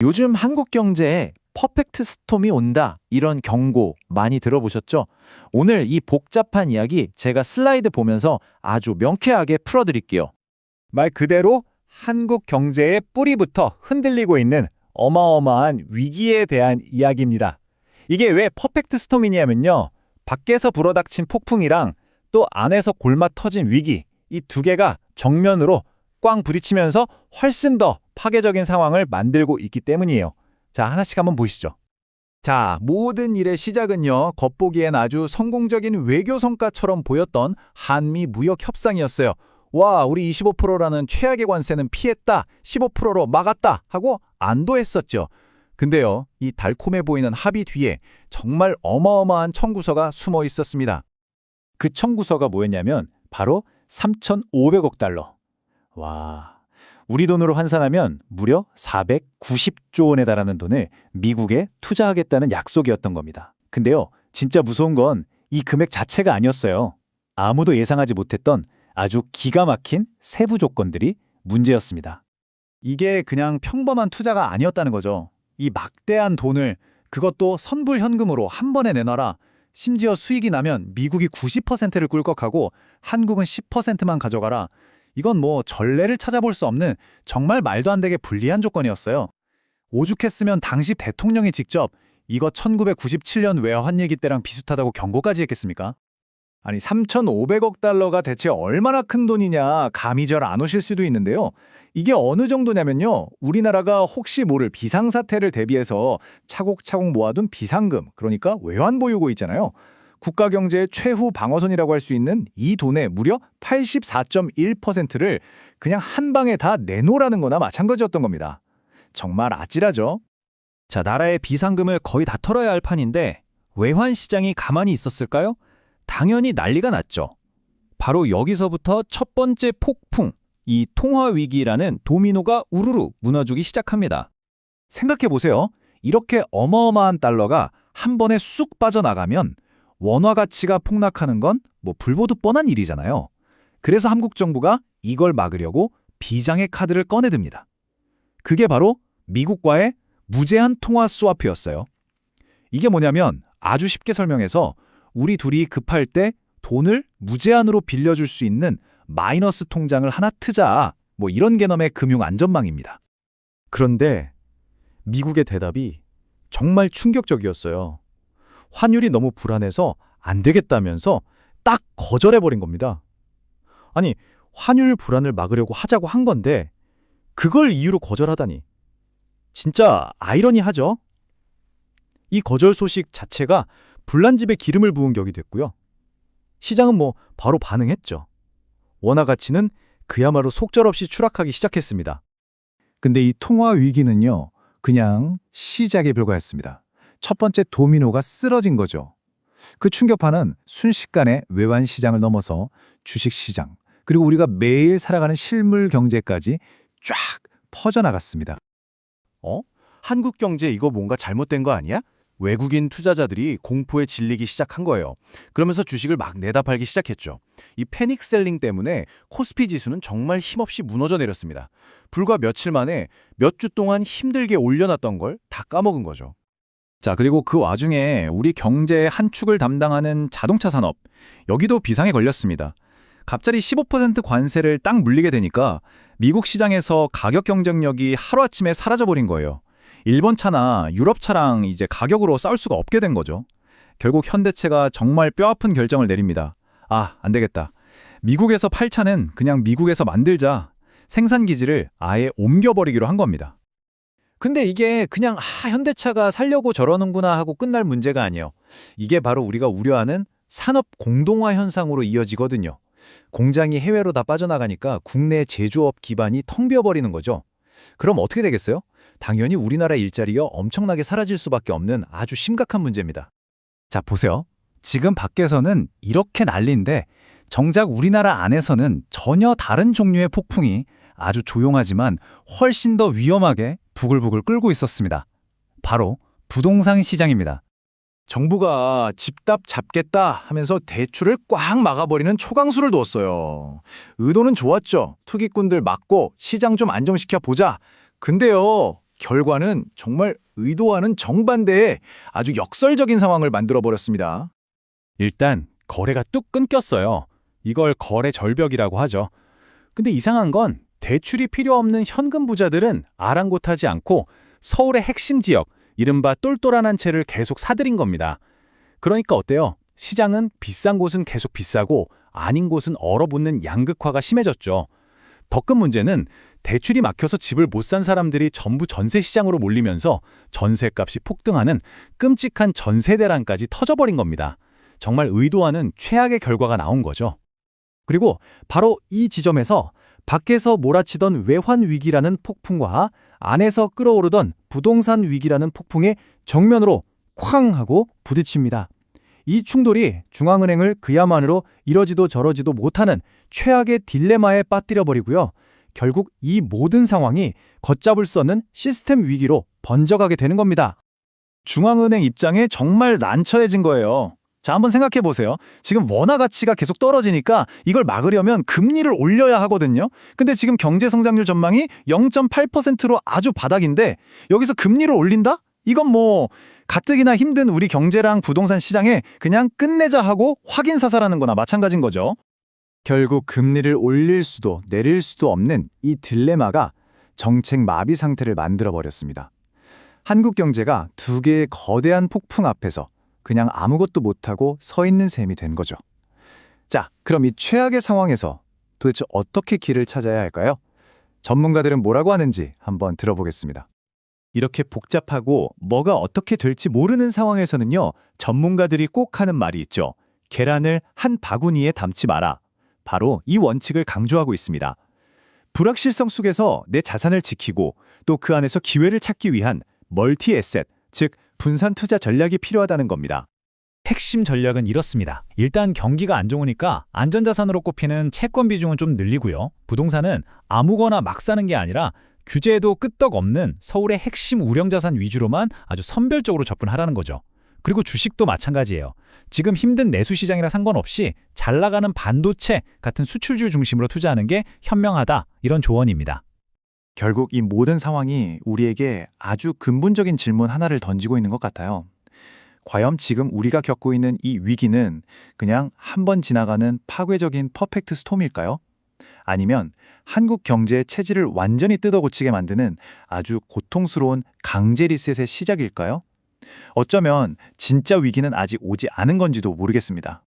요즘 한국 경제에 퍼펙트 스톰이 온다 이런 경고 많이 들어보셨죠? 오늘 이 복잡한 이야기 제가 슬라이드 보면서 아주 명쾌하게 풀어드릴게요. 말 그대로 한국 경제의 뿌리부터 흔들리고 있는 어마어마한 위기에 대한 이야기입니다. 이게 왜 퍼펙트 스톰이냐면요. 밖에서 불어닥친 폭풍이랑 또 안에서 골마 터진 위기 이 두 개가 정면으로 꽝 부딪히면서 훨씬 더 파괴적인 상황을 만들고 있기 때문이에요. 자, 하나씩 한번 보시죠. 자, 모든 일의 시작은요. 겉보기엔 아주 성공적인 외교 성과처럼 보였던 한미 무역 협상이었어요. 와, 우리 25%라는 최악의 관세는 피했다. 15%로 막았다. 하고 안도했었죠. 근데요, 이 달콤해 보이는 합의 뒤에 정말 어마어마한 청구서가 숨어 있었습니다. 그 청구서가 뭐였냐면 바로 3,500억 달러. 와, 우리 돈으로 환산하면 무려 490조 원에 달하는 돈을 미국에 투자하겠다는 약속이었던 겁니다. 근데요, 진짜 무서운 건 이 금액 자체가 아니었어요. 아무도 예상하지 못했던 아주 기가 막힌 세부 조건들이 문제였습니다. 이게 그냥 평범한 투자가 아니었다는 거죠. 이 막대한 돈을 그것도 선불 현금으로 한 번에 내놔라. 심지어 수익이 나면 미국이 90%를 꿀꺽하고 한국은 10%만 가져가라. 이건 뭐 전례를 찾아볼 수 없는 정말 말도 안 되게 불리한 조건이었어요. 오죽했으면 당시 대통령이 직접 이거 1997년 외환 얘기 때랑 비슷하다고 경고까지 했겠습니까? 아니 3,500억 달러가 대체 얼마나 큰 돈이냐 감이 잘 안 오실 수도 있는데요. 이게 어느 정도냐면요. 우리나라가 혹시 모를 비상사태를 대비해서 차곡차곡 모아둔 비상금, 그러니까 외환 보유고 있잖아요. 국가 경제의 최후 방어선이라고 할 수 있는 이 돈의 무려 84.1%를 그냥 한 방에 다 내놓으라는 거나 마찬가지였던 겁니다. 정말 아찔하죠? 자, 나라의 비상금을 거의 다 털어야 할 판인데 외환 시장이 가만히 있었을까요? 당연히 난리가 났죠. 바로 여기서부터 첫 번째 폭풍, 이 통화 위기라는 도미노가 우르르 무너지기 시작합니다. 생각해 보세요. 이렇게 어마어마한 달러가 한 번에 쑥 빠져나가면 원화 가치가 폭락하는 건 뭐 불보듯 뻔한 일이잖아요. 그래서 한국 정부가 이걸 막으려고 비장의 카드를 꺼내듭니다. 그게 바로 미국과의 무제한 통화 스와프였어요. 이게 뭐냐면 아주 쉽게 설명해서 우리 둘이 급할 때 돈을 무제한으로 빌려줄 수 있는 마이너스 통장을 하나 트자. 뭐 이런 개념의 금융 안전망입니다. 그런데 미국의 대답이 정말 충격적이었어요. 환율이 너무 불안해서 안 되겠다면서 딱 거절해버린 겁니다. 아니, 환율 불안을 막으려고 하자고 한 건데 그걸 이유로 거절하다니. 진짜 아이러니하죠? 이 거절 소식 자체가 불난집에 기름을 부은 격이 됐고요. 시장은 뭐 바로 반응했죠. 원화 가치는 그야말로 속절없이 추락하기 시작했습니다. 근데 이 통화 위기는요, 그냥 시작에 불과했습니다. 첫 번째 도미노가 쓰러진 거죠. 그 충격파는 순식간에 외환 시장을 넘어서 주식 시장, 그리고 우리가 매일 살아가는 실물 경제까지 쫙 퍼져나갔습니다. 어? 한국 경제 이거 뭔가 잘못된 거 아니야? 외국인 투자자들이 공포에 질리기 시작한 거예요. 그러면서 주식을 막 내다 팔기 시작했죠. 이 패닉 셀링 때문에 코스피 지수는 정말 힘없이 무너져 내렸습니다. 불과 며칠 만에 몇 주 동안 힘들게 올려놨던 걸 다 까먹은 거죠. 자, 그리고 그 와중에 우리 경제의 한 축을 담당하는 자동차 산업, 여기도 비상에 걸렸습니다. 갑자기 15% 관세를 딱 물리게 되니까 미국 시장에서 가격 경쟁력이 하루아침에 사라져버린 거예요. 일본 차나 유럽 차랑 이제 가격으로 싸울 수가 없게 된 거죠. 결국 현대차가 정말 뼈아픈 결정을 내립니다. 아, 안 되겠다. 미국에서 팔 차는 그냥 미국에서 만들자. 생산 기지를 아예 옮겨버리기로 한 겁니다. 근데 이게 그냥 아, 현대차가 살려고 저러는구나 하고 끝날 문제가 아니에요. 이게 바로 우리가 우려하는 산업 공동화 현상으로 이어지거든요. 공장이 해외로 다 빠져나가니까 국내 제조업 기반이 텅 비어버리는 거죠. 그럼 어떻게 되겠어요? 당연히 우리나라 일자리가 엄청나게 사라질 수밖에 없는 아주 심각한 문제입니다. 자, 보세요. 지금 밖에서는 이렇게 난리인데 정작 우리나라 안에서는 전혀 다른 종류의 폭풍이 아주 조용하지만 훨씬 더 위험하게 부글부글 끓고 있었습니다. 바로 부동산 시장입니다. 정부가 집답 잡겠다 하면서 대출을 꽉 막아버리는 초강수를 뒀어요. 의도는 좋았죠. 투기꾼들 막고 시장 좀 안정시켜 보자. 근데요, 결과는 정말 의도와는 정반대의 아주 역설적인 상황을 만들어 버렸습니다. 일단 거래가 뚝 끊겼어요. 이걸 거래 절벽이라고 하죠. 근데 이상한 건 대출이 필요 없는 현금 부자들은 아랑곳하지 않고 서울의 핵심 지역, 이른바 똘똘한 한 채를 계속 사들인 겁니다. 그러니까 어때요? 시장은 비싼 곳은 계속 비싸고 아닌 곳은 얼어붙는 양극화가 심해졌죠. 더 큰 문제는 대출이 막혀서 집을 못 산 사람들이 전부 전세 시장으로 몰리면서 전세값이 폭등하는 끔찍한 전세 대란까지 터져버린 겁니다. 정말 의도하는 최악의 결과가 나온 거죠. 그리고 바로 이 지점에서 밖에서 몰아치던 외환 위기라는 폭풍과 안에서 끌어오르던 부동산 위기라는 폭풍의 정면으로 쾅 하고 부딪힙니다. 이 충돌이 중앙은행을 그야말로 이러지도 저러지도 못하는 최악의 딜레마에 빠뜨려 버리고요. 결국 이 모든 상황이 걷잡을 수 없는 시스템 위기로 번져가게 되는 겁니다. 중앙은행 입장에 정말 난처해진 거예요. 자, 한번 생각해 보세요. 지금 원화 가치가 계속 떨어지니까 이걸 막으려면 금리를 올려야 하거든요. 근데 지금 경제 성장률 전망이 0.8%로 아주 바닥인데 여기서 금리를 올린다? 이건 뭐 가뜩이나 힘든 우리 경제랑 부동산 시장에 그냥 끝내자 하고 확인 사살하는 거나 마찬가지인 거죠. 결국 금리를 올릴 수도 내릴 수도 없는 이 딜레마가 정책 마비 상태를 만들어 버렸습니다. 한국 경제가 두 개의 거대한 폭풍 앞에서 그냥 아무것도 못하고 서 있는 셈이 된 거죠. 자, 그럼 이 최악의 상황에서 도대체 어떻게 길을 찾아야 할까요? 전문가들은 뭐라고 하는지 한번 들어보겠습니다. 이렇게 복잡하고 뭐가 어떻게 될지 모르는 상황에서는요, 전문가들이 꼭 하는 말이 있죠. 계란을 한 바구니에 담지 마라. 바로 이 원칙을 강조하고 있습니다. 불확실성 속에서 내 자산을 지키고 또 그 안에서 기회를 찾기 위한 멀티 에셋, 즉 분산 투자 전략이 필요하다는 겁니다. 핵심 전략은 이렇습니다. 일단 경기가 안 좋으니까 안전자산으로 꼽히는 채권 비중은 좀 늘리고요. 부동산은 아무거나 막 사는 게 아니라 규제에도 끄떡없는 서울의 핵심 우량자산 위주로만 아주 선별적으로 접근하라는 거죠. 그리고 주식도 마찬가지예요. 지금 힘든 내수 시장이라 상관없이 잘 나가는 반도체 같은 수출주 중심으로 투자하는 게 현명하다. 이런 조언입니다. 결국 이 모든 상황이 우리에게 아주 근본적인 질문 하나를 던지고 있는 것 같아요. 과연 지금 우리가 겪고 있는 이 위기는 그냥 한 번 지나가는 파괴적인 퍼펙트 스톰일까요? 아니면 한국 경제의 체질을 완전히 뜯어고치게 만드는 아주 고통스러운 강제 리셋의 시작일까요? 어쩌면 진짜 위기는 아직 오지 않은 건지도 모르겠습니다.